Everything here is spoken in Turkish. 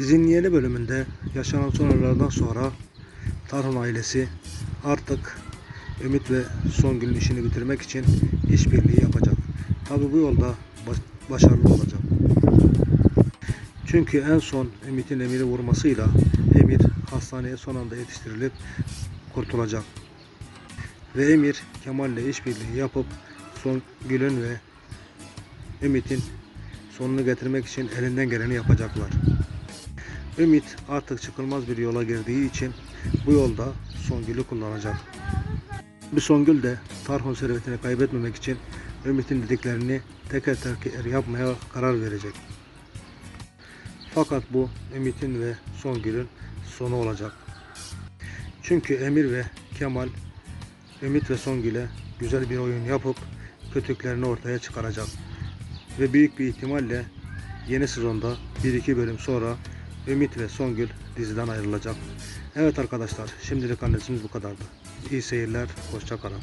Dizinin yeni bölümünde yaşanan son olaylardan sonra Tarhun ailesi artık Ümit ve Songül'ün işini bitirmek için işbirliği yapacak. Tabi bu yolda baş- başarılı olacak. Çünkü en son Ümit'in Emir'i vurmasıyla Emir hastaneye son anda yetiştirilip kurtulacak. Ve Emir Kemal'le işbirliği yapıp Songül'ün ve Ümit'in sonunu getirmek için elinden geleni yapacaklar. Ümit artık çıkılmaz bir yola girdiği için bu yolda Songül'ü kullanacak. Bir Songül de Tarhun servetini kaybetmemek için Ümit'in dediklerini teker teker yapmaya karar verecek. Fakat bu Ümit'in ve Songül'ün sonu olacak. Çünkü Emir ve Kemal Ümit ve Songül'e güzel bir oyun yapıp kötülüklerini ortaya çıkaracak. Ve büyük bir ihtimalle yeni sezonda 1-2 bölüm sonra Ümit ve Songül diziden ayrılacak. Evet arkadaşlar şimdilik analizimiz bu kadardı. İyi seyirler, hoşça kalın.